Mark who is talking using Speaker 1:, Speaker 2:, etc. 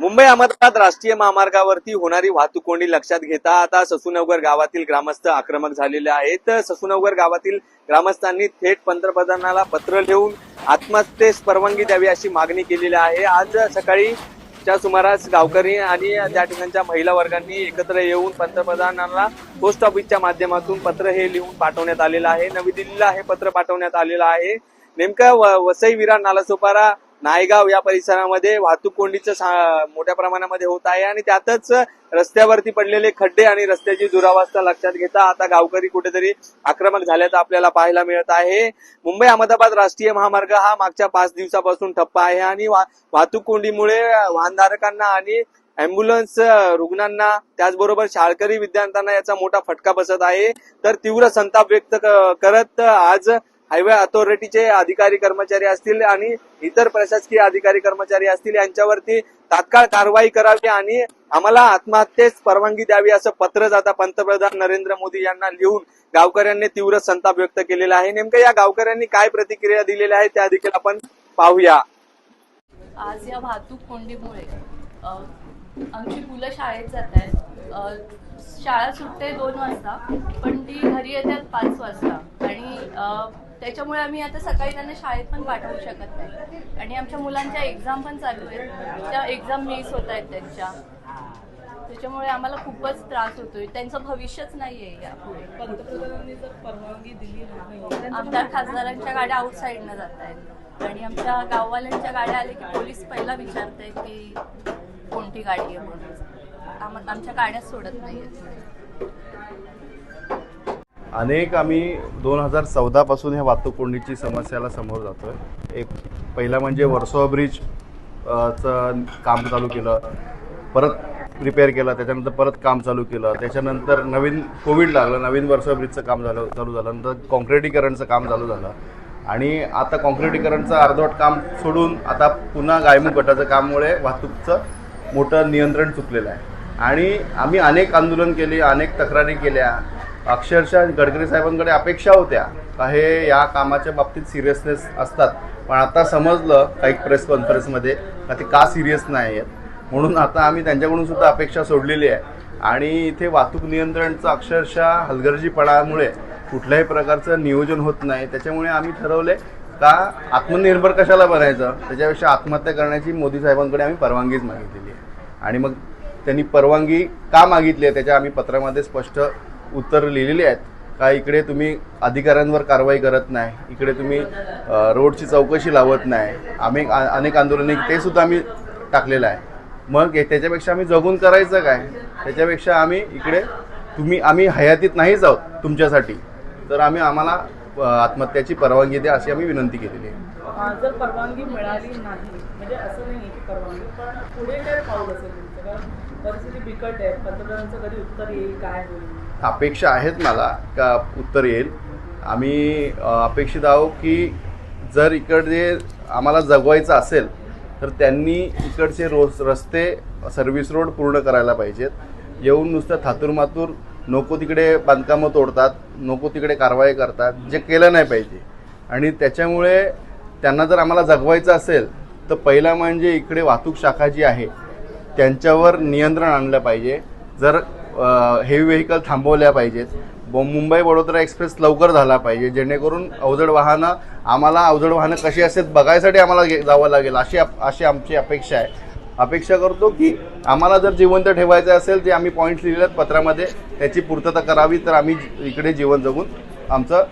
Speaker 1: मुंबई अहमदाबाद राष्ट्रीय महामार्गावरती होणारी वाहतूक कोंडी लक्षात घेता आता ससूनवगर गावातील ग्रामस्थ आक्रमक झालेले आहेत. ससूनवगर गावातील ग्रामस्थांनी थेट पंतप्रधानाला पत्र लिहून आत्महत्येस परवानगी द्यावी अशी मागणी केलेली आहे. आज सकाळी च्या सुमारास गावकरी आणि त्या ठिकाणच्या महिला वर्गांनी एकत्र येऊन पंतप्रधानांना पोस्ट ऑफिसच्या माध्यमातून पत्र हे लिहून पाठवण्यात आलेलं आहे. नवी दिल्लीला हे पत्र पाठवण्यात आलेलं आहे. नेमकं व- वसई विरा नालासोपारा नायगाव या परिसरामध्ये वाहतूक कोंडीचं मोठ्या प्रमाणामध्ये होत आहे आणि त्यातच रस्त्यावरती पडलेले खड्डे आणि रस्त्याची दुरावस्था लक्षात घेता आता गावकरी कुठेतरी आक्रमक झाल्याचं आपल्याला पाहायला मिळत आहे. मुंबई अहमदाबाद राष्ट्रीय महामार्ग हा मागच्या पाच दिवसापासून ठप्प आहे आणि वाहतूक कोंडीमुळे वाहनधारकांना आणि अँब्युलन्स रुग्णांना त्याचबरोबर शाळकरी विद्यार्थ्यांना याचा मोठा फटका बसत आहे. तर तीव्र संताप व्यक्त करत आज हायवे अथॉरिटीचे अधिकारी कर्मचारी असतील आणि इतर प्रशासकीय अधिकारी कर्मचारी असतील यांच्यावरती तात्काळ कारवाई करावी आणि आम्हाला आत्महत्येस परवानगी द्यावी असं पत्र जाता पंतप्रधान नरेंद्र मोदी यांना लिहून गावकऱ्यांनी तीव्र संताप व्यक्त केलेला आहे. नेमकं या गावकऱ्यांनी काय प्रतिक्रिया दिलेल्या आहेत त्या देखील आपण पाहूया.
Speaker 2: आज या वाहतूक कोंडीमुळे आमची मुलं शाळेत जात आहेत. शाळा सुटते दोन वाजता पण ती घरी येतात पाच वाजता. आणि त्याच्यामुळे आम्ही आता सकाळी त्यांना शाळेत पण पाठवू शकत नाही. आणि आमच्या मुलांच्या एक्झाम पण चालू आहेत. त्या एक्झाम मिस होत आहेत त्यांच्या. त्याच्यामुळे आम्हाला खूपच त्रास होतोय. त्यांचं भविष्यच नाही आहे यापुढे.
Speaker 3: पंतप्रधानांनी जर परवानगी दिली नाही.
Speaker 2: आमदार खासदारांच्या गाड्या आउटसाईडनं जात आहेत. आणि आमच्या गाववाल्यांच्या गाड्या आल्या की पोलीस पहिला विचारत आहेत की कोणती गाडी आहे म्हणून. आम- आमच्या गाड्याच सोडत नाही
Speaker 4: अनेक आम्ही दोन हजार चौदापासून ह्या वाहतूक कोंडीची समस्याला समोर जातोय. एक पहिला म्हणजे वर्सोवा ब्रिज चं काम चालू केलं. परत रिपेअर केलं त्याच्यानंतर परत काम चालू केलं. त्याच्यानंतर नवीन कोविड लागलं नवीन वर्सोवा ब्रिजचं काम झालं चालू झालं. नंतर कॉन्क्रिटीकरणचं काम चालू झालं. आणि आता कॉन्क्रिटीकरणचं अर्धवट काम सोडून आता पुन्हा गायमुख गटाचं काममुळे वाहतूकचं मोठं नियंत्रण चुकलेलं आहे. आणि आम्ही अनेक आंदोलन केली अनेक तक्रारी केल्या. अक्षरशः गडकरी साहेबांकडे अपेक्षा होत्या का हे या कामाच्या बाबतीत सिरियसनेस असतात. पण आता समजलं काही प्रेस कॉन्फरन्समध्ये का ते का सिरियस नाही आहेत. म्हणून आता आम्ही त्यांच्याकडून सुद्धा अपेक्षा सोडलेली आहे. आणि इथे वाहतूक नियंत्रणचं अक्षरशः हलगर्जीपणामुळे कुठल्याही प्रकारचं नियोजन होत नाही. त्याच्यामुळे आम्ही ठरवले का आत्मनिर्भर कशाला बनायचं? त्याच्यापेक्षा आत्महत्या करण्याची मोदी साहेबांकडे आम्ही परवानगीच मागितलेली आहे. आणि मग त्यांनी परवानगी का मागितली आहे त्याच्या आम्ही पत्रामध्ये स्पष्ट उत्तर लिहिलेली आहेत का इकडे तुम्ही अधिकाऱ्यांवर कारवाई करत नाही इकडे तुम्ही रोडची चौकशी लावत नाही. आम्ही आ- अनेक आंदोलने ते सुद्धा आम्ही टाकलेलं आहे. मग हे- त्याच्यापेक्षा आम्ही जगून करायचं काय? त्याच्यापेक्षा आम्ही इकडे तुम्ही आम्ही हयातीत नाहीच आहोत तुमच्यासाठी. तर आम्ही आम्हाला आत्महत्याची परवानगी द्या अशी आम्ही विनंती केलेली आहे.
Speaker 3: जर परवानगी मिळाली नाही म्हणजे असं नाही की परवानगी पण पुढे काय पाऊल असेल तुमचं? कारण परिस्थिती बिकट आहे पंतप्रधानांचं कधी उत्तर येईल काय होईल?
Speaker 4: अपेक्षा आहेत मला का उत्तर येईल. आम्ही अपेक्षित आहोत की जर इकडे आम्हाला जगवायचं असेल तर त्यांनी इकडचे रोज रस्ते सर्व्हिस रोड पूर्ण करायला पाहिजेत. येऊन नुसतं थातूरमातूर नको तिकडे बांधकामं तोडतात नको तिकडे कारवाई करतात जे केलं नाही पाहिजे. आणि त्याच्यामुळे त्यांना जर आम्हाला जगवायचं असेल तर पहिला म्हणजे इकडे वाहतूक शाखा जी आहे त्यांच्यावर नियंत्रण आणलं पाहिजे. जर हेवी व्हेकल थांबवल्या पाहिजेत ब- मुंबई वडोदरा एक्सप्रेस लवकर झाला पाहिजे जेणेकरून अवजड वाहनं आम्हाला अवजड वाहनं कशी असतात बघायसाठी आम्हाला गे- जावं लागेल अशी अप- अशी आमची अपेक्षा आहे. अपेक्षा करतो की आम्हाला जर जिवंत ठेवायचं असेल जे आम्ही पॉईंट्स लिहिलेत पत्रामध्ये त्याची पूर्तता करावी तर आम्ही इकडे जीवन जगून आमचं